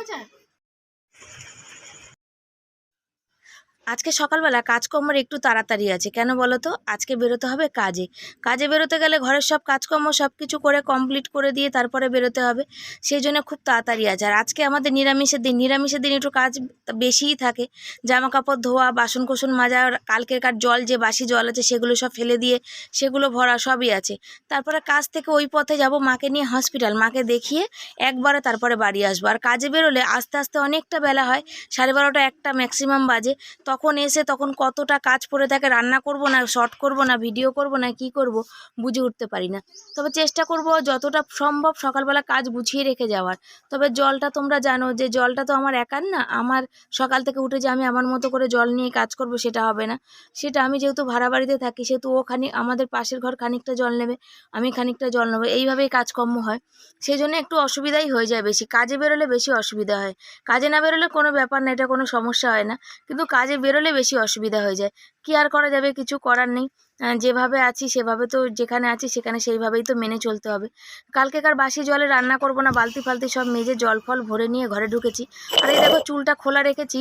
আছে আজকে সকালবেলা কাজকর্মের একটু তাড়াতাড়ি আছে। কেন বলো তো? আজকে বেরোতে হবে কাজে। কাজে বেরোতে গেলে ঘরের সব কাজকর্ম সব কিছু করে কমপ্লিট করে দিয়ে তারপরে বেরোতে হবে। সেই জন্য খুব তাড়াতাড়ি আছে। আর আজকে আমাদের নিরামিষের দিন। নিরামিষের দিন একটু কাজ বেশিই থাকে। জামা কাপড় ধোয়া বাসন কোসন মাজা, আর কালকেরকার জল, যে বাসি জল আছে সেগুলো সব ফেলে দিয়ে সেগুলো ভরা সবই আছে। তারপরে কাজ থেকে ওই পথে যাব মাকে নিয়ে হসপিটাল মাকে দেখিয়ে একবারে তারপরে বাড়ি আসব। আর কাজে বেরোলে আস্তে আস্তে অনেকটা বেলা হয়। সাড়ে বারোটা একটা ম্যাক্সিমাম বাজে। তখন এসে তখন কতটা কাজ পড়ে থাকে, রান্না করব না শর্ট করব না ভিডিও করব না, কি করব, বুঝে উঠতে পারি না। তবে চেষ্টা করব যতটা সম্ভব সকালবেলা কাজ গুছিয়ে রেখে যাওয়ার। তবে জলটা তোমরা জানো যে জলটা তো আমার একার না, আমার সকাল থেকে উঠে যে আমি আমার মতো করে জল নিয়ে কাজ করব সেটা হবে না। সেটা আমি যেহেতু ভাড়া বাড়িতে থাকি, সেহেতু ও খানিক আমাদের পাশের ঘর খানিকটা জল নেবে, আমি খানিকটা জল নেব। এইভাবেই কাজকর্ম হয়। সেই জন্য একটু অসুবিধাই হয়ে যায় বেশি। কাজে বেরোলে বেশি অসুবিধা হয়। কাজে না বেরোলে কোনো ব্যাপার না, এটা কোনো সমস্যা হয় না। কিন্তু কাজে বেরোলে বেশি অসুবিধা হয়ে যায়। কি আর করা যাবে? কিছু করার নেই। যেভাবে আছি, সেভাবে তো যেখানে আছি, সেখানে সেইভাবেই তো মেনে চলতে হবে। কালকেকার বাসি জলে রান্না করব না বালতি ফালতি সব মেজে জল ফল ভরে নিয়ে ঘরে ঢুকেছি। আর এই দেখো চুলটা খোলা রেখেছি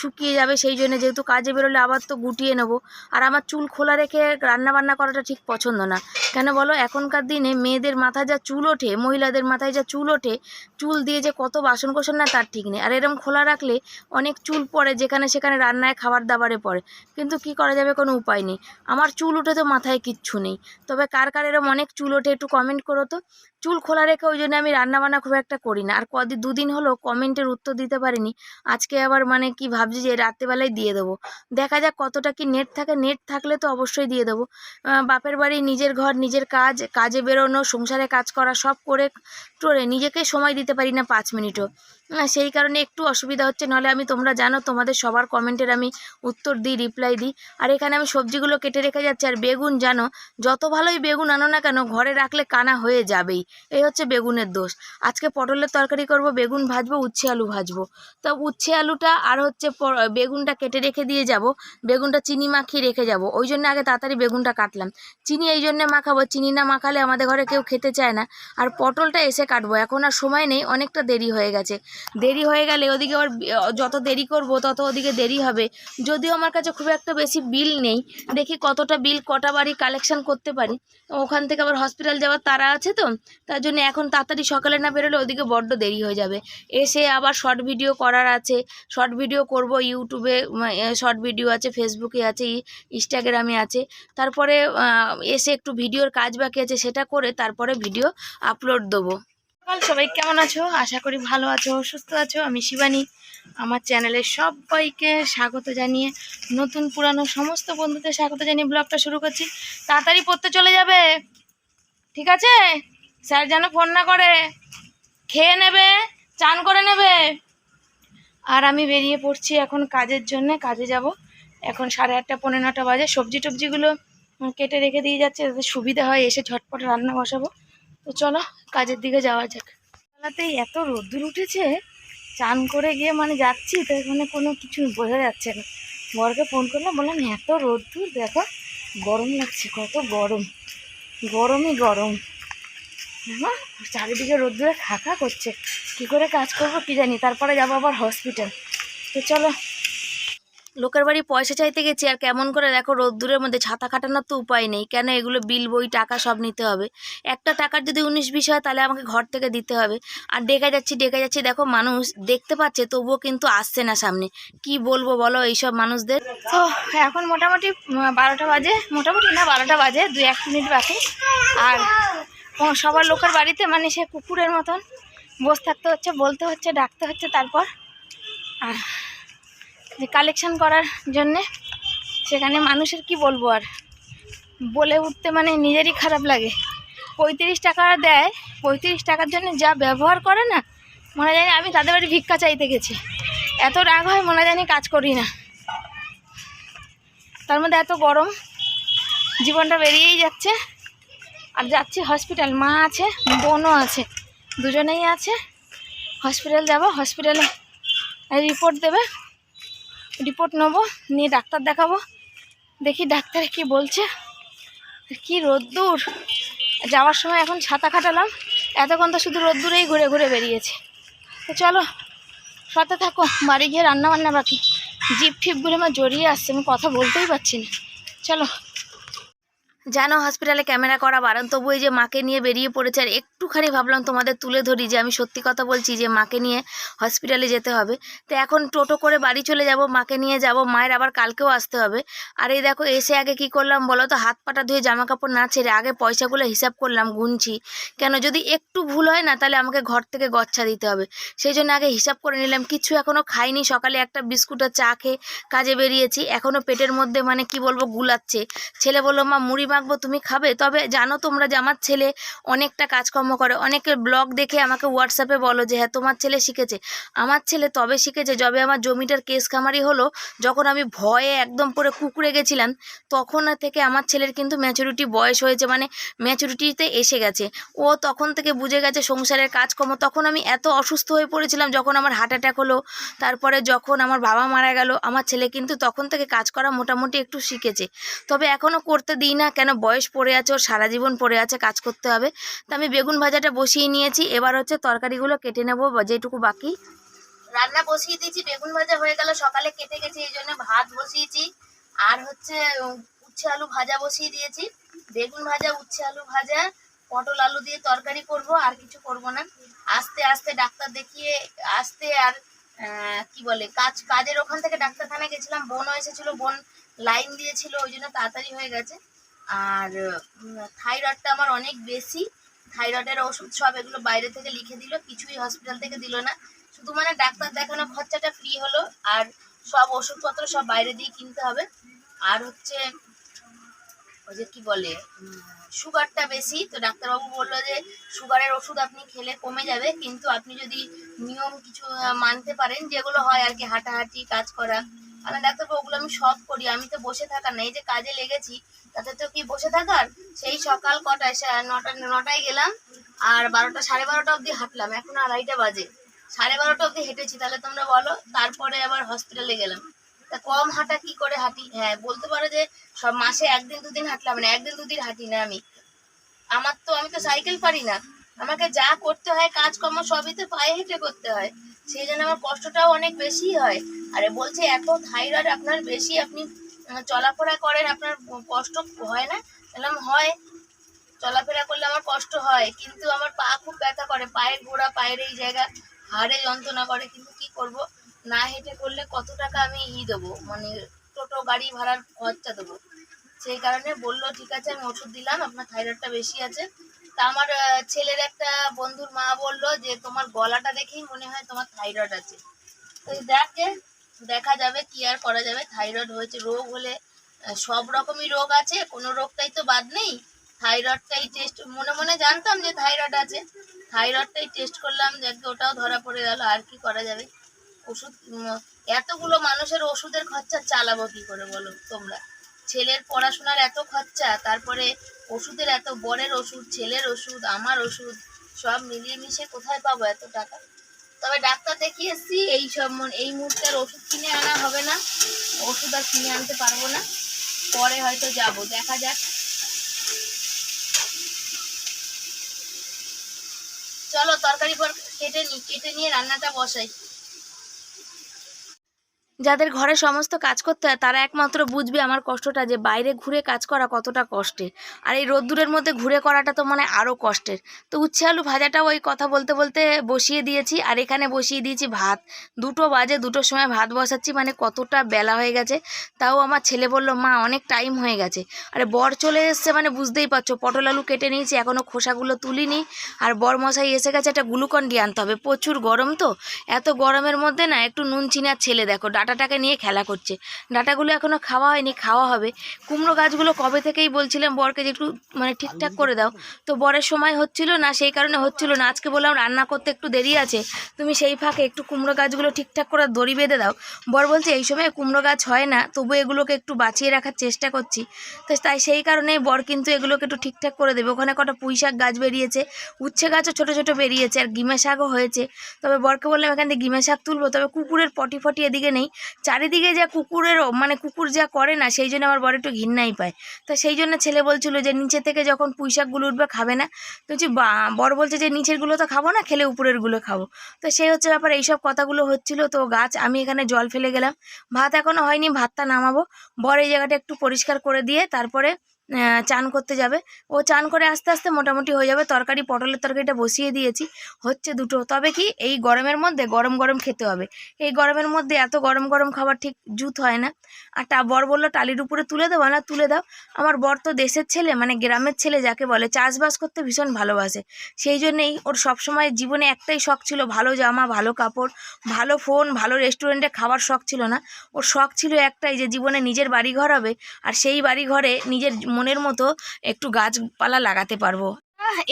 শুকিয়ে যাবে সেই জন্য যেহেতু কাজে বেরোলে আবার তো গুটিয়ে নেব। আর আমার চুল খোলা রেখে রান্না বান্না করাটা ঠিক পছন্দ না। কেন বলো, এখনকার দিনে মেয়েদের মাথায় যা চুল ওঠে, মহিলাদের মাথায় যা চুল ওঠে, চুল দিয়ে যে কত বাসন কোসন না তার ঠিক নেই। আর এরম খোলা রাখলে অনেক চুল পড়ে, যেখানে সেখানে রান্নায় খাবার দাবারে পড়ে। কিন্তু কি করা যাবে কোনো উপায় নেই। আমার চুল উঠে তো মাথায় কিচ্ছু নেই। তবে কার কার এরম অনেক চুল ওঠে, একটু কমেন্ট করো তো। চুল খোলা রেখে ওই জন্য আমি রান্নাবান্না খুব একটা করি না। আর কদিন, দুদিন হলো কমেন্টের উত্তর দিতে পারিনি। আজকে আবার মানে কি ভাবছি যে রাত্রেবেলায় দিয়ে দেবো। দেখা যাক কতটা কি নেট থাকে। নেট থাকলে তো অবশ্যই দিয়ে দেবো। বাপের বাড়ি, নিজের ঘর, নিজের কাজ, কাজে বেরোনো, সংসারে কাজ করা সব করে টোরে। নিজেকে সময় দিতে পারি না পাঁচ মিনিটও সেই কারণে একটু অসুবিধা হচ্ছে। নাহলে আমি, তোমরা জানো, তোমাদের সবার কমেন্টের আমি উত্তর দিই, রিপ্লাই দিই। আর এখানে আমি সবজিগুলো কেটে রেখে যাচ্ছি। আর বেগুন, জানো, যত ভালোই বেগুন আনো না কেন, ঘরে রাখলে কানা হয়ে যাবেই। এই হচ্ছে বেগুনের দোষ। আজকে পটলের তরকারি করব, বেগুন ভাজবো, উচ্ছে আলু ভাজবো। তো উচ্ছে আলুটা আর হচ্ছে বেগুনটা কেটে রেখে দিয়ে যাব। বেগুনটা চিনি মাখিয়ে রেখে যাব। ওই জন্য আগে তাড়াতাড়ি বেগুনটা কাটলাম। চিনি এই জন্যে মাখাবো, চিনি না মাখালে আমাদের ঘরে কেউ খেতে চায় না। আর পটলটা এসে কাটবো। এখন আর সময় নেই, অনেকটা দেরি হয়ে গেছে। দেরি হয়ে গেলে ওদিকে আবার যত দেরি করব তত ওদিকে দেরি হবে। যদিও আমার কাছে খুব একটা বেশি বিল নেই, দেখি কতটা বিল কটা বাড়ি কালেকশান করতে পারি। ওখান থেকে আবার হসপিটাল যাওয়ার তারা আছে তো, তার জন্য এখন তাড়াতাড়ি সকালে না বেরোলে ওদিকে বড্ড দেরি হয়ে যাবে। এসে আবার শর্ট ভিডিও করার আছে শর্ট ভিডিও করব ইউটিউবে শর্ট ভিডিও আছে ফেসবুকে আছে ইনস্টাগ্রামে আছে। তারপরে এসে একটু ভিডিওর কাজ বাকি আছে সেটা করে তারপরে ভিডিও আপলোড দেবো। সকাল, সবাই কেমন আছো? আশা করি ভালো আছো, সুস্থ আছো। আমি শিবানী, আমার চ্যানেলে সবাইকে স্বাগত জানিয়ে, নতুন পুরানো সমস্ত বন্ধুদের স্বাগত জানিয়ে ব্লগটা শুরু করছি। তাড়াতাড়ি পড়তে চলে যাবে। ঠিক আছে? স্যার যেন ফোন না করে। খেয়ে নেবে, চান করে নেবে। আর আমি বেরিয়ে পড়ছি এখন কাজের জন্য, কাজে যাব। এখন সাড়ে আটটা পনেরো নটা বাজে। সবজি টবজিগুলো কেটে রেখে দিয়ে যাচ্ছে, যাতে সুবিধা হয়, এসে ঝটপট রান্না বসাবো। তো চলো, কাজের দিকে যাওয়া যাক। বেলাতেই এত রোদ্দুর উঠেছে, চান করে গিয়ে মানে যাচ্ছি, তো এখানে কোনো কিছু বোঝা যাচ্ছে না। বরকে ফোন করলাম, বললাম, এত রোদ্দুর, দেখো, গরম লাগছে, কত গরম। গরমই গরম। হ্যাঁ চারিদিকে রোদ্দুরে খাকা করছে। কি করে কাজ করব, কি জানি। তারপরে যাব আবার হসপিটাল তো চলো লোকের বাড়ি পয়সা চাইতে গেছি আর কেমন করে দেখো রোদ্দুরের মধ্যে ছাতা খাটানোর তো উপায় নেই। কেন এগুলো বিল, বই, টাকা সব নিতে হবে? একটা টাকার যদি উনিশ, বিশ হয় তাহলে আমাকে ঘর থেকে দিতে হবে। আর ডেকে যাচ্ছি ডেকে যাচ্ছি, দেখো মানুষ দেখতে পাচ্ছে, তবুও কিন্তু আসছে না সামনে। কি বলব বলো এইসব মানুষদের? তো এখন মোটামুটি বারোটা বাজে। মোটামুটি না, বারোটা বাজে দু এক মিনিট বাকি। আর সবার লোকের বাড়িতে মানে সে কুকুরের মতন বসে থাকতে হচ্ছে, বলতে হচ্ছে, ডাকতে হচ্ছে, তারপর আর যে কালেকশন করার জন্যে সেখানে মানুষের কি বলব আর? বলে উঠতে মানে নিজেরই খারাপ লাগে। পঁয়ত্রিশ টাকা দেয়, পঁয়ত্রিশ টাকার জন্য যা ব্যবহার করে না, মনে জানি আমি তাদের বাড়ি ভিক্ষা চাইতে গেছি। এত রাগ হয় মনে জানি কাজ করি না। তার মধ্যে এত গরম, জীবনটা বেরিয়েই যাচ্ছে। আর যাচ্ছি হসপিটাল মা আছে, বোনও আছে, দুজনেই আছে। হসপিটাল যাব হসপিটালে রিপোর্ট দেবে। রিপোর্ট নেব, নিয়ে ডাক্তার দেখাবো। দেখি ডাক্তার কি বলছে। কি রোদ্দুর। যাওয়ার সময় এখন ছাতা খাটালাম, এতক্ষণ তো শুধু রোদ্দুরেই ঘুরে ঘুরে বেরিয়েছে। তো চলো, সাথে থাকো, বাড়ি গিয়ে রান্না বান্না বাকি। জিপ ফিপগুলো আমার জড়িয়ে আসছে, আমি কথা বলতেই পারছি না। চলো। জানো হসপিটালে ক্যামেরা করা বারণ, তবু এই যে মাকে নিয়ে বেরিয়ে পড়েছে, আর একটুখানি ভাবলাম তোমাদের তুলে ধরি যে আমি সত্যি কথা বলছি যে মাকে নিয়ে হসপিটালে যেতে হবে। তো এখন টোটো করে বাড়ি চলে যাব, মাকে নিয়ে যাব, মায়ের আবার কালকেও আসতে হবে। আর এই দেখো, এসে আগে কি করলাম বলো তো, হাত পাটা ধুয়ে জামা কাপড় না ছেড়ে আগে পয়সাগুলো হিসাব করলাম, গুনছি। কেন, যদি একটু ভুল হয় না, তাহলে আমাকে ঘর থেকে গচ্ছা দিতে হবে। সেই জন্য আগে হিসাব করে নিলাম, কিছু এখনও খাইনি, সকালে একটা বিস্কুট আর চা খেয়ে কাজে বেরিয়েছি। এখনও পেটের মধ্যে মানে কি বলব, গুলাচ্ছে। ছেলে বলল, মা, মুড়ি মাখবো তুমি খাবে। তবে জানো তোমরা যে আমার ছেলে অনেকটা কাজকর্ম করে। অনেকের ব্লগ দেখে আমাকে হোয়াটসঅ্যাপে বলো যে হ্যাঁ তোমার ছেলে শিখেছে। আমার ছেলে তবে শিখেছে। যবে আমার জমিটার কেস খামারি হলো, যখন আমি ভয়ে একদম পুরো কুকুরে গেছিলাম, তখন থেকে আমার ছেলের কিন্তু ম্যাচুরিটি বয়স হয়েছে। মানে ম্যাচুরিটিতে এসে গেছে। ও তখন থেকে বুঝে গেছে সংসারের কাজকর্ম। তখন আমি এত অসুস্থ হয়ে পড়েছিলাম যখন আমার হার্ট অ্যাটাক হলো। তারপরে যখন আমার বাবা মারা গেল, আমার ছেলে কিন্তু তখন থেকে কাজ করা মোটামুটি একটু শিখেছে। তবে এখনও করতে দিই না কেন বয়স পড়ে আছে, ওর সারা জীবন পড়ে আছে, কাজ করতে হবে। তো আমি বেগুন ভাজাটা বসিয়ে নিয়েছি, এবার হচ্ছে তরকারিগুলো কেটে নেব যেটুকু বাকি। রান্না বসিয়ে দিয়েছি, বেগুন ভাজা হয়ে গেল, সকালে কেটে গেছি, এই জন্য ভাত বসিয়েছি। আর হচ্ছে উচ্ছে আলু ভাজা বসিয়ে দিয়েছি। বেগুন ভাজা, উচ্ছে আলু ভাজা, পটল আলু দিয়ে তরকারি করব, আর কিছু করব না। আস্তে আস্তে ডাক্তার দেখিয়ে, আস্তে আর কি বলে, কাজ, কাজের ওখান থেকে ডাক্তারখানায় গেছিলাম, বোনও এসেছিল, বোন লাইন দিয়েছিল, ওই জন্য তাড়াতাড়ি হয়ে গেছে। আর থাইরয়েডটা আমার অনেক বেশি। থাইরয়েডের ওষুধ সব এগুলো বাইরে থেকে লিখে দিল, কিছুই হসপিটাল থেকে দিল না। শুধু মানে ডাক্তার দেখানো খরচাটা ফ্রি হলো, আর সব ওষুধপত্র সব বাইরে দিয়ে কিনতে হবে। আর হচ্ছে, ওই যে কি বলে সুগারটা বেশি, তো ডাক্তারবাবু বলল যে সুগারের ওষুধ আপনি খেলে কমে যাবে, কিন্তু আপনি যদি নিয়ম কিছু মানতে পারেন, যেগুলো হয় আর কি, হাঁটাহাঁটি, কাজ করা আমি ডাক্তারবাবু, ওগুলো আমি সব করি, আমি তো বসে থাকার না। এই যে কাজে লেগেছি, তাতে তো কি বসে থাকার? সেই সকাল কটায় নটা, নটায় গেলাম, আর বারোটা, সাড়ে বারোটা অবধি হাঁটলাম, এখন আড়াইটা বাজে। সাড়ে বারোটা অবধি হেঁটেছি, তাহলে তোমরা বলো, তারপরে আবার হসপিটালে গেলাম। তা কম হাঁটা কি করে হাঁটি? হ্যাঁ বলতে পারো যে সব মাসে একদিন দুদিন হাঁটলাম না, একদিন দুদিন হাঁটি না আমি। আমার তো, আমি তো সাইকেল পারি না। আমাকে যা করতে হয়, কাজকর্ম সবই তো পায়ে হেঁটে করতে হয়। সেই জন্য আমার কষ্টটাও অনেক বেশি হয়। আরে বলছে, এত থাইরয়েড আপনার বেশি, আপনি চলাফেরা করেন, আপনার কষ্ট হয় না? বললাম, হয়। চলাফেরা করলে আমার কষ্ট হয়, কিন্তু আমার পা খুব ব্যথা করে, পায়ের গোড়া, পায়ের এই জায়গা, হাড়ে যন্ত্রণা করে, কিন্তু কি করব? না হেঁটে করলে কত টাকা আমি ই দেবো? মানে টোটো, গাড়ি ভাড়ার খরচা দেবো। সেই কারণে বলল, ঠিক আছে, আমি ওষুধ দিলাম, আপনার থাইরয়েডটা বেশি আছে। তা আমার ছেলের একটা বন্ধুর মা বলল যে, তোমার গলাটা দেখেই মনে হয় তোমার থাইরয়েড আছে। দেখে দেখা যাবে কি আর করা যাবে। থাইরয়েড হয়েছে রোগ হলে সব রকমই রোগ আছে, কোনো রোগটাই তো বাদ নেই। থাইরয়েডটাই টেস্ট মনে মনে জানতাম যে থাইরয়েড আছে। থাইরয়েডটাই টেস্ট করলাম দেখবে ওটাও ধরা পড়ে গেল, আর কি করা যাবে? ওষুধ এতগুলো মানুষের ওষুধের খরচা চালাবো কি করে বলো তোমরা? ছেলের পড়াশোনার এত খরচা, তারপরে ওষুধের এত বরের ওষুধ, ছেলের ওষুধ, আমার ওষুধ, সব মিলিয়ে মিশে কোথায় পাবো এত টাকা? তবে ডাক্তার দেখিয়ে এসছি এই সব এই মুহূর্তে আর ওষুধ কিনে আনা হবে না। ওষুধ আর কিনে আনতে পারব না। পরে হয়তো যাব, দেখা যাক। চলো, তরকারি পর কেটে নি কেটে নিয়ে রান্নাটা বসাই। যাদের ঘরে সমস্ত কাজ করতে হয়, তারা একমাত্র বুঝবে আমার কষ্টটা যে বাইরে ঘুরে কাজ করা কতটা কষ্টের। আর এই রোদ্দুরের মধ্যে ঘুরে করাটা তো মানে আরও কষ্টের। তো উচ্ছে আলু ভাজাটাও ওই কথা বলতে বলতে বসিয়ে দিয়েছি আর এখানে বসিয়ে দিয়েছি ভাত। দুটো বাজে, দুটোর সময় ভাত বসাচ্ছি মানে কতটা বেলা হয়ে গেছে, তাও আমার ছেলে বলল, মা, অনেক টাইম হয়ে গেছে। আরে বর চলে এসছে মানে বুঝতেই পারছ, পটল আলু কেটে নিয়েছি এখনও খোসাগুলো তুলিনি। আর বর মশাই এসে গেছে একটা গ্লুকন ডি আনতে হবে। প্রচুর গরম তো, এত গরমের মধ্যে না একটু নুন চিনার ছেলে দেখো ডাটাটাকে নিয়ে খেলা করছে। ডাটাগুলো এখনও খাওয়া হয়নি, খাওয়া হবে। কুমড়ো গাছগুলো কবে থেকেই বলছিলাম বরকে যে একটু মানে ঠিকঠাক করে দাও। তো বরের সময় হচ্ছিল না, সেই কারণে হচ্ছিল না। আজকে বললাম রান্না করতে একটু দেরি আছে, তুমি সেই ফাঁকে একটু কুমড়ো গাছগুলো ঠিকঠাক করে দড়ি বেঁধে দাও। বর বলছে, এই সময় কুমড়ো গাছ হয় না, তবু এগুলোকে একটু বাঁচিয়ে রাখার চেষ্টা করছি। তো তাই সেই কারণেই বর কিন্তু এগুলোকে একটু ঠিকঠাক করে দেবে। ওখানে কটা পুঁই শাক গাছ বেরিয়েছে, উচ্ছে গাছও ছোটো ছোটো বেরিয়েছে, আর গিমে শাকও হয়েছে। তবে বরকে বললাম, এখান থেকে গিমে শাক তুলবো? তবে কুকুরের পটি ফটি এদিকে নেই। চারিদিকে যা কুকুরেরও মানে কুকুর যা করে না, সেই জন্য আমার বড় একটু ঘিন্নাই পায়। তো সেই জন্য ছেলে বলছিল যে, নিচে থেকে যখন পুঁইশাকগুলো উঠবে, খাবে না? তো হচ্ছে বড় বলছে যে, নিচেরগুলো তো খাব না, খেলে উপরেরগুলো খাব। তো সেই হচ্ছে ব্যাপার, এইসব কথাগুলো হচ্ছিল। তো গাছ, আমি এখানে জল ফেলে গেলাম। ভাত এখনও হয়নি, ভাতটা নামাবো। বর এই জায়গাটা একটু পরিষ্কার করে দিয়ে তারপরে চান করতে যাবে। ও চান করে আস্তে আস্তে মোটামুটি হয়ে যাবে। তরকারি, পটলের তরকারিটা বসিয়ে দিয়েছি। হচ্ছে দুটো। তবে কি এই গরমের মধ্যে গরম গরম খেতে হবে। এই গরমের মধ্যে এত গরম গরম খাবার ঠিক জুত হয় না। আর টা বর বলল, টালির উপরে তুলে দেবো না তুলে দাও। আমার বর তো দেশের ছেলে মানে গ্রামের ছেলে যাকে বলে, চাষবাস করতে ভীষণ ভালোবাসে। সেই জন্যেই ওর সবসময় জীবনে একটাই শখ ছিল, ভালো জামা, ভালো কাপড়, ভালো ফোন ভালো রেস্টুরেন্টে খাবার শখ ছিল না। ওর শখ ছিল একটাই যে, জীবনে নিজের বাড়ি ঘর হবে। আর সেই বাড়ি ঘরে নিজের মনের মতো একটু গাছপালা লাগাতে পারব।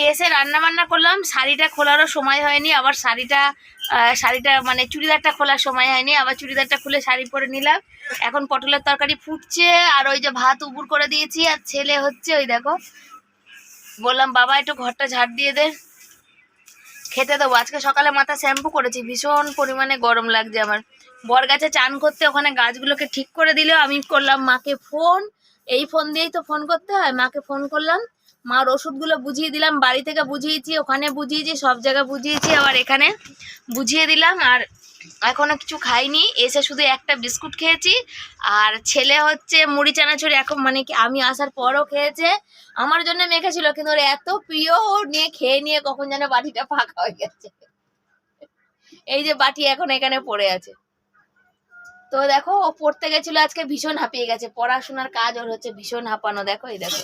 এসে রান্না বান্না করলাম, শাড়িটা খোলারও সময় হয়নি, আবার শাড়িটা শাড়িটা মানে চুড়িদারটা খোলার সময় হয়নি, আবার চুড়িদারটা খুলে শাড়ি পরে নিলাম। এখন পটলের তরকারি ফুটছে, আর ওই যে ভাত উপুর করে দিয়েছি, আর ছেলে হচ্ছে ওই দেখো, বললাম, বাবা, একটু ঘরটা ঝাড় দিয়ে দে, খেতে দেবো। আজকে সকালে মাথা শ্যাম্পু করেছি, ভীষণ পরিমাণে গরম লাগছে আমার। বর গাছে চান করতে ওখানে গাছগুলোকে ঠিক করে দিলেও আমি করলাম মাকে ফোন এই ফোন দিয়েই তো ফোন করতে হয়। মাকে ফোন করলাম। মার ওষুধগুলো বুঝিয়ে দিলাম। বাড়ি থেকে বুঝিয়েছি, ওখানে বুঝিয়েছি, সব জায়গায় বুঝিয়েছি, আবার এখানে বুঝিয়ে দিলাম। আর এখনও কিছু খাইনি। এসে শুধু একটা বিস্কুট খেয়েছি। আর ছেলে হচ্ছে মুড়ি চানাচুরি এখন মানে কি আমি আসার পরও খেয়েছে। আমার জন্য মেখেছিল, কিন্তু ওর এত প্রিয় নিয়ে খেয়ে নিয়ে কখন যেন বাটিটা ফাঁকা হয়ে গেছে। এই যে বাটি এখন এখানে পড়ে আছে। তো দেখো, ও পড়তে গেছিল আজকে, ভীষণ হাঁপিয়ে গেছে। পড়াশোনার কাজ ওর হচ্ছে ভীষণ হাঁপানো, দেখো, এই দেখো।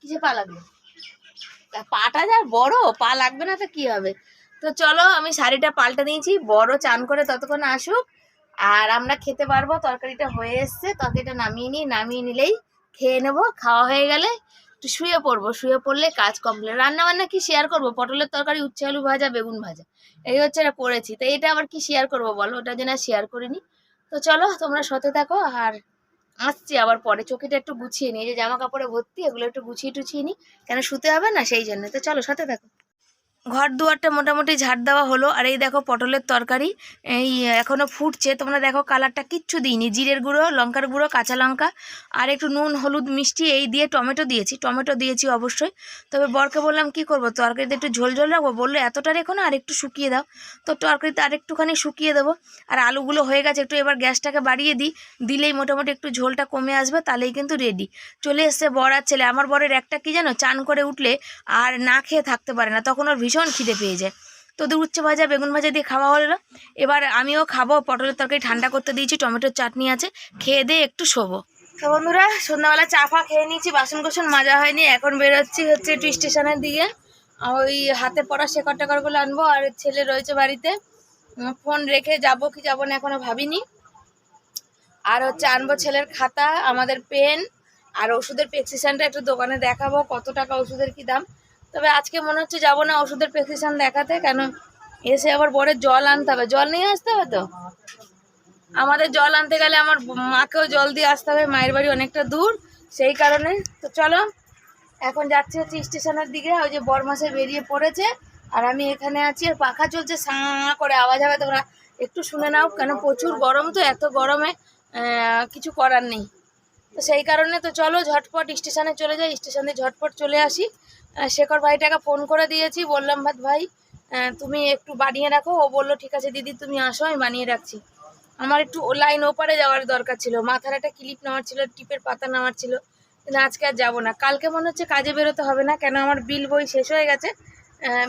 কিসে পা লাগল? পাটা যার বড়, পা লাগবে না তো কি হবে? তো চলো, আমি শাড়িটা পাল্টে দিয়েছি, বড় চান করে ততক্ষণ আসুক। আর আমরা খেতে পারব, তরকারিটা হয়ে এসছে, তরকারিটা নামিয়ে নিই, নামিয়ে নিলেই খেয়ে নেব, খাওয়া হয়ে গেলে একটু শুয়ে পড়ব। শুয়ে পড়লে কাজ কমপ্লিট রান্না বান্না কি শেয়ার করব? পটলের তরকারি, উচ্ছে আলু ভাজা, বেগুন ভাজা, এই হচ্ছে এটা করেছি। তো এটা আবার কি শেয়ার করব বলো? ওটা যেন শেয়ার করিনি। তো চলো, তোমরা সাথে থাকো, আর আসছি আবার পরে। চোখেটা একটু গুছিয়ে নিই যে জামা কাপড়ে ভর্তি, এগুলো একটু গুছিয়ে টুছিয়ে নিই, কেন শুতে হবে না সেই জন্য। তো চলো সাথে থাকো। ঘর দুয়ারটা মোটামুটি ঝাড় দেওয়া হলো। আর এই দেখো পটলের তরকারি, এই এখনও ফুটছে। তোমরা দেখো কালারটা কিচ্ছু দিইনি। জিরের গুঁড়ো, লঙ্কার গুঁড়ো, কাঁচা লঙ্কা আর একটু নুন, হলুদ, মিষ্টি, এই দিয়ে টমেটো দিয়েছি। টমেটো দিয়েছি অবশ্যই। তবে বরকে বললাম, কি করব? তরকারিতে একটু ঝোল ঝোল রাখব? বলল, এতটা রেখো না আর একটু শুকিয়ে দাও। তো তরকারিতে আর একটুখানি শুকিয়ে দেবো। আর আলুগুলো হয়ে গেছে, একটু এবার গ্যাসটাকে বাড়িয়ে দিই। দিলেই মোটামুটি একটু ঝোলটা কমে আসবে, তাহলেই কিন্তু রেডি চলে এসছে বর আর ছেলে। আমার বরের একটা কি জানো, চান করে উঠলে আর না খেয়ে থাকতে পারে না। তখন ওর ভীষণ খিদে পেয়ে যায় তো ওদের উচ্ছে ভাজা, বেগুন ভাজা দিয়ে খাওয়া হলো এবার আমিও খাব, পটলের তরকারি ঠান্ডা করতে দিয়েছি, টমেটোর চাটনি আছে। খেয়ে দিয়ে একটু শোবো। তো বন্ধুরা, সন্ধ্যাবেলা চা ফা খেয়ে নিয়েছি, বাসন কোসন মাজা হয়নি, এখন বেরোচ্ছি হচ্ছে একটু স্টেশনের দিকে। ওই হাতে পড়া শেকড় টেকড়গুলো আনব, আর ছেলে রয়েছে বাড়িতে। ফোন রেখে যাব কি যাব না এখনও ভাবিনি। আর হচ্ছে আনব ছেলের খাতা, আমাদের পেন, আর ওষুধের প্রেসক্রিপশনটা একটু দোকানে দেখাবো, কত টাকা ওষুধের কি দাম। তবে আজকে মনে হচ্ছে যাব না ওষুধের প্রেসক্রিপশন দেখাতে, কেন এসে আবার বরের জল আনতে হবে। জল নিয়ে আসতে হবে তো? আমাদের জল আনতে গেলে আমার মাকেও জল দিয়ে আসতে হবে, মায়ের বাড়ি অনেকটা দূর, সেই কারণে। তো চলো, এখন যাচ্ছি হচ্ছে স্টেশনের দিকে, ওই যে বরমাসে বেরিয়ে পড়েছে, আর আমি এখানে আছি, আর পাখা চলছে সাঁ করে, আওয়াজ হবে, তোমরা একটু শুনে নাও, কেন প্রচুর গরম তো, এত গরমে কিছু করার নেই। তো সেই কারণে তো চলো, ঝটপট স্টেশনে চলে যাই, স্টেশনে ঝটপট চলে আসি। শেখর ভাইটাকে ফোন করে দিয়েছি বললাম ভাত ভাই তুমি একটু বানিয়ে রাখো। ও বলল ঠিক আছে দিদি তুমি আসো আমি বানিয়ে রাখছি। আমার একটু লাইন ওপারে যাওয়ার দরকার ছিল। মাথার একটা ক্লিপ নেওয়ার ছিল টিপের পাতা নেওয়ার ছিল। কিন্তু আজকে আর যাব না। কালকে মনে হচ্ছে কাজে বেরোতে হবে না কেন আমার বিল বই শেষ হয়ে গেছে।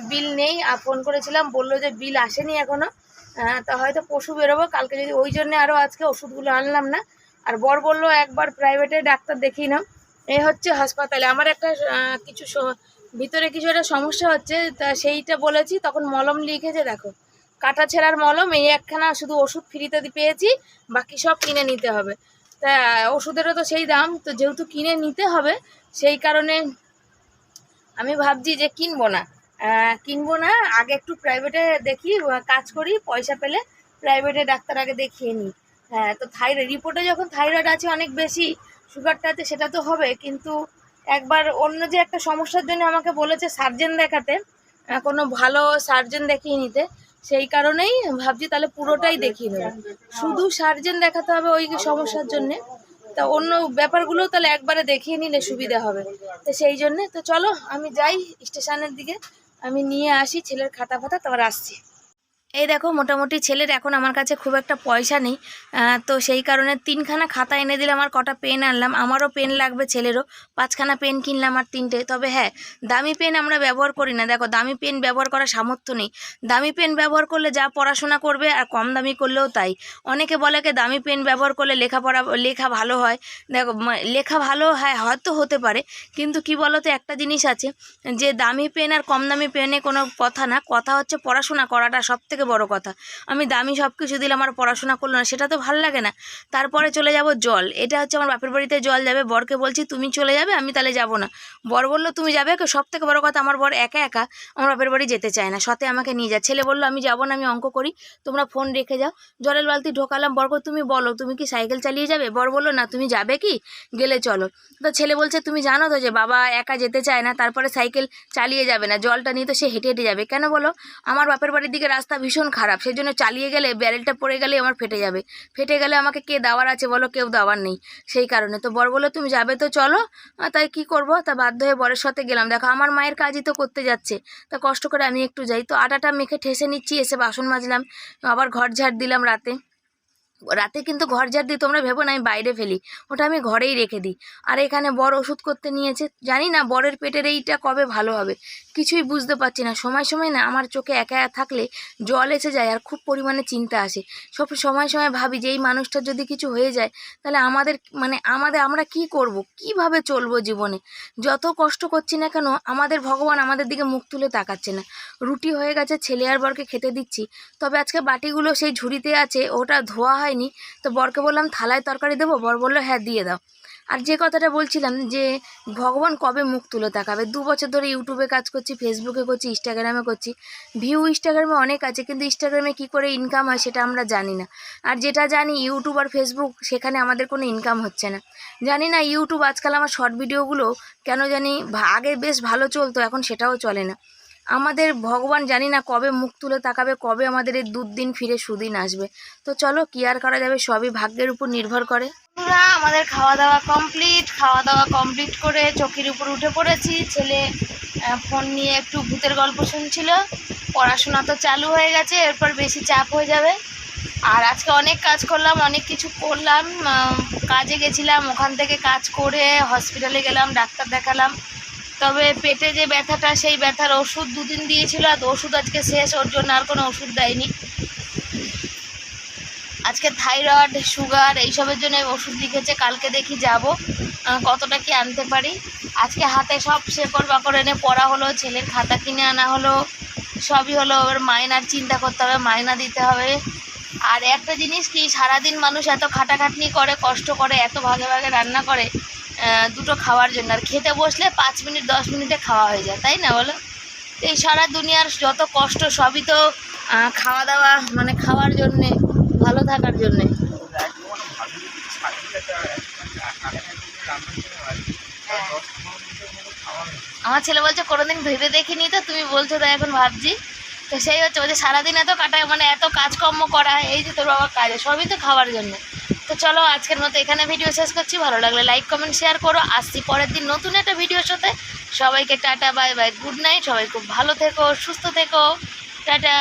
বিল নেই। আর ফোন করেছিলাম বলল যে বিল আসেনি এখনও। আহ, তা হয়তো পশু বেরোবো। কালকে যদি ওই জন্যে আরও আজকে ওষুধগুলো আনলাম না। আর বর বলল একবার প্রাইভেটে ডাক্তার দেখিয়ে নাও। এই হচ্ছে হাসপাতালে। আমার একটা কিছু ভিতরে কিছু একটা সমস্যা হচ্ছে, তা সেইটা বলেছি, তখন মলম লিখেছে, দেখো। কাটা ছেঁড়ার মলম, এই একখানা শুধু ওষুধ ফ্রিতে পেয়েছি, বাকি সব কিনে নিতে হবে। তা ওষুধেরও তো সেই দাম, তো যেহেতু কিনে নিতে হবে, সেই কারণে আমি ভাবছি যে কিনবো না। কিনবো না, আগে একটু প্রাইভেটে দেখি কাজ করি, পয়সা পেলে প্রাইভেটে ডাক্তার আগে দেখিয়ে নিই। হ্যাঁ তো থাইরয়েড রিপোর্টে যখন থাইরয়েড আছে অনেক বেশি সুগারটা আছে, সেটা তো হবে, কিন্তু একবার অন্য যে একটা সমস্যার জন্য আমাকে বলেছে সার্জেন দেখাতে কোনো ভালো সার্জেন দেখিয়ে নিতে, সেই কারণেই ভাবছি তাহলে পুরোটাই দেখিয়ে নেব। শুধু সার্জেন দেখাতে হবে ওই সমস্যার জন্যে, তা অন্য ব্যাপারগুলো তাহলে একবারে দেখিয়ে নিলে সুবিধা হবে। তো সেই জন্যে, তো চলো আমি যাই স্টেশনের দিকে, আমি নিয়ে আসি ছেলের খাতা ফাতা, তারপর আসছি। এই দেখো মোটামুটি ছেলের এখন আমার কাছে খুব একটা পয়সা নেই তো সেই কারণে তিনখানা খাতা এনে দিলাম আর কটা পেন আনলাম। আমারও পেন লাগবে ছেলেরও, পাঁচখানা পেন কিনলাম আর তিনটে। তবে হ্যাঁ দামি পেন আমরা ব্যবহার করি না। দেখো, দামি পেন ব্যবহার করার সামর্থ্য নেই। দামি পেন ব্যবহার করলে যা পড়াশোনা করবে আর কম দামি করলেও তাই। অনেকে বলে কে, দামি পেন ব্যবহার করলে লেখাপড়া, লেখা ভালো হয়? দেখো লেখা ভালো হয়, হয়তো হতে পারে। কিন্তু কি বলো তো একটা জিনিস আছে যে, দামি পেন আর কম দামি পেনে কোনো কথা না। কথা হচ্ছে পড়াশোনা করাটা সব থেকে বড় কথা। আমি দামি সব কিছু দিলে আমার পড়াশোনা করল না সেটা তো ভালো লাগে না। তারপরে চলে যাব জল। এটা হচ্ছে আমার বাপের বাড়িতে জল যাবে। বরকে বলছি তুমি চলে যাবে আমি তাহলে যাব না। বর বলল তুমি যাবে? সব থেকে বড় কথা আমার বর একা একা আমার বাপের বাড়ি যেতে চায় না। সাথে আমাকে নিয়ে যা ছেলে বলল আমি যাব না আমি অঙ্ক করি। তোমরা ফোন রেখে যাও। জলের বালতি ঢোকালাম। বর বলল, তুমি বলো তুমি কি সাইকেল চালিয়ে যাবে? বর বলল না তুমি যাবে কি? গেলে চলো। তো ছেলে বলছে তুমি জানো তো যে বাবা একা যেতে চায় না তারপরে সাইকেল চালিয়ে যাবে না। জলটা নিয়ে তো সে হেঁটে হেঁটে যাবে। কেন বলো? আমার বাপের বাড়ির দিকে রাস্তা ভীষণ খারাপ। সেই জন্য চালিয়ে গেলে ব্যারেলটা পড়ে গেলে আমার ফেটে যাবে। ফেটে গেলে আমাকে কে দাওয়ার আছে বলো? কেউ দাওয়ার নেই। সেই কারণে। তো বর বলল, তুমি যাবে তো চলো। তাই কি করব? তা বাধ্য হয়ে বরের সাথে গেলাম। দেখো, আমার মায়ের কাজই তো করতে যাচ্ছে। তা কষ্ট করে আমি একটু যাই। তো আটাটা মেখে ঠেসে নিচ্ছি, এসে বাসন মাজলাম। আবার ঘর ঝাড় দিলাম রাতে। রাতে কিন্তু ঘর ঝাড় দিই তোমরা ভেবো না, আমি বাইরে ফেলি। ওটা আমি ঘরেই রেখে দিই। আর এখানে বড় ওষুধ করতে নিয়েছে। জানি না বরের পেটের এইটা কবে ভালো হবে। কিছুই বুঝতে পারছি না। সময় সময় না আমার চোখে একা থাকলে জল এসে যায় আর খুব পরিমাণে চিন্তা আসে। সব সময় সময় ভাবি যে এই মানুষটার যদি কিছু হয়ে যায়, তাহলে আমাদের মানে আমাদের আমরা কি করব? কীভাবে চলবো জীবনে? যত কষ্ট করছি না কেন, আমাদের ভগবান আমাদের দিকে মুখ তুলে তাকাচ্ছে না। রুটি হয়ে গেছে, ছেলে আর বরকে খেতে দিচ্ছি। তবে আজকে বাটিগুলো সেই ঝুড়িতে আছে, ওটা ধোয়া হয়নি। তো বরকে বললাম, থালায় তরকারি দেবো? বর বলল হ্যাঁ দিয়ে দাও। আর যে কথাটা বলছিলাম যে ভগবান কবে মুখ তুলে তাকাবে? দু বছর ধরে ইউটিউবে কাজ করছি, ফেসবুকে করছি ইনস্টাগ্রামে করছি। ভিউ ইনস্টাগ্রামে অনেক আছে, কিন্তু ইনস্টাগ্রামে কী করে ইনকাম হয় সেটা আমরা জানি না। আর যেটা জানি ইউটিউব আর ফেসবুক সেখানে আমাদের কোনো ইনকাম হচ্ছে না। জানি না ইউটিউব আজকাল আমার শর্ট ভিডিওগুলো কেন জানি আগে বেশ ভালো চলতো, এখন সেটাও চলে না। আমাদের ভগবান জানি না কবে মুখ তুলে তাকাবে, কবে আমাদের এই দুদিন ফিরে সুদিন আসবে। তো চলো, কি আর করা যাবে সবই ভাগ্যের উপর নির্ভর করে। আমাদের খাওয়া দাওয়া কমপ্লিট খাওয়া দাওয়া কমপ্লিট করে চকির উপর উঠে পড়েছি। ছেলে ফোন নিয়ে একটু ভূতের গল্প শুনছিল। পড়াশোনা তো চালু হয়ে গেছে, এরপর বেশি চাপ হয়ে যাবে। আর আজকে অনেক কাজ করলাম, অনেক কিছু করলাম। কাজে গেছিলাম, ওখান থেকে কাজ করে হসপিটালে গেলাম, ডাক্তার দেখালাম। তবে পেটে যে ব্যথাটা, সেই ব্যথার ওষুধ দুদিন দিয়েছিল আর ওষুধ আজকে শেষ, ওর জন্য আর কোনো ওষুধ দেয়নি। আজকে থাইরয়েড, সুগার এইসবের জন্য ওষুধ লিখেছে, কালকে দেখি যাব কতটা কি আনতে পারি। আজকে হাতে সব শেকড় বাকড় এনে পড়া হলো, ছেলের খাতা কিনে আনা হলো, সবই হলো। এবার মায়নার চিন্তা করতে হবে মায়না দিতে হবে। আর একটা জিনিস কি, সারাদিন মানুষ এত খাটাখাটনি করে, কষ্ট করে, এত ভাগে ভাগে রান্না করে দুটো খাওয়ার জন্য। আর খেতে বসলে পাঁচ মিনিট, দশ মিনিটে খাওয়া হয়ে যায়, তাই না বলো? তো এই সারা দুনিয়ার যত কষ্ট, সবই তো খাওয়া দাওয়া মানে খাওয়ার জন্যে, ভালো থাকার জন্যে। আমার ছেলে বলছে, কোনোদিন ভেবে দেখিনি তো, তুমি বলছো তাই এখন ভাবছি। তো সেই হচ্ছে বলছে, সারাদিন এত কাটা মানে এত কাজকর্ম করা, এই যে তোর বাবা কাজে, সবই তো খাওয়ার জন্য। তো চলো, আজকের মতো এখানে ভিডিও শেষ করছি। ভালো লাগলে লাইক কমেন্ট শেয়ার করো। আসছি পরের দিন নতুন একটা ভিডিওর সাথে সবাইকে tata bye bye good night সবাই খুব ভালো থেকো, সুস্থ থেকো। টাটা।